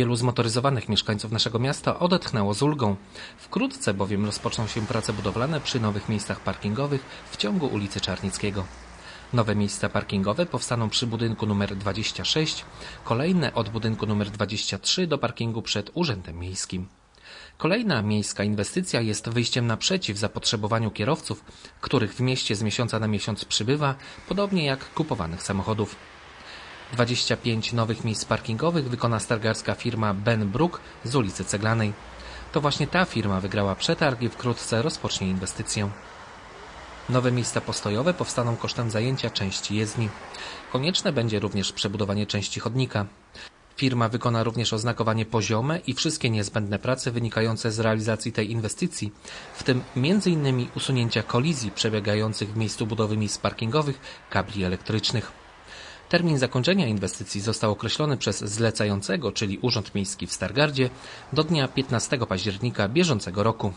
Wielu zmotoryzowanych mieszkańców naszego miasta odetchnęło z ulgą. Wkrótce bowiem rozpoczną się prace budowlane przy nowych miejscach parkingowych w ciągu ulicy Czarnickiego. Nowe miejsca parkingowe powstaną przy budynku numer 26, kolejne od budynku numer 23 do parkingu przed Urzędem Miejskim. Kolejna miejska inwestycja jest wyjściem naprzeciw zapotrzebowaniu kierowców, których w mieście z miesiąca na miesiąc przybywa, podobnie jak kupowanych samochodów. 25 nowych miejsc parkingowych wykona stargarska firma Ben Brook z ulicy Ceglanej. To właśnie ta firma wygrała przetarg i wkrótce rozpocznie inwestycję. Nowe miejsca postojowe powstaną kosztem zajęcia części jezdni. Konieczne będzie również przebudowanie części chodnika. Firma wykona również oznakowanie poziome i wszystkie niezbędne prace wynikające z realizacji tej inwestycji, w tym m.in. usunięcia kolizji przebiegających w miejscu budowy miejsc parkingowych kabli elektrycznych. Termin zakończenia inwestycji został określony przez zlecającego, czyli Urząd Miejski w Stargardzie, do dnia 15 października bieżącego roku.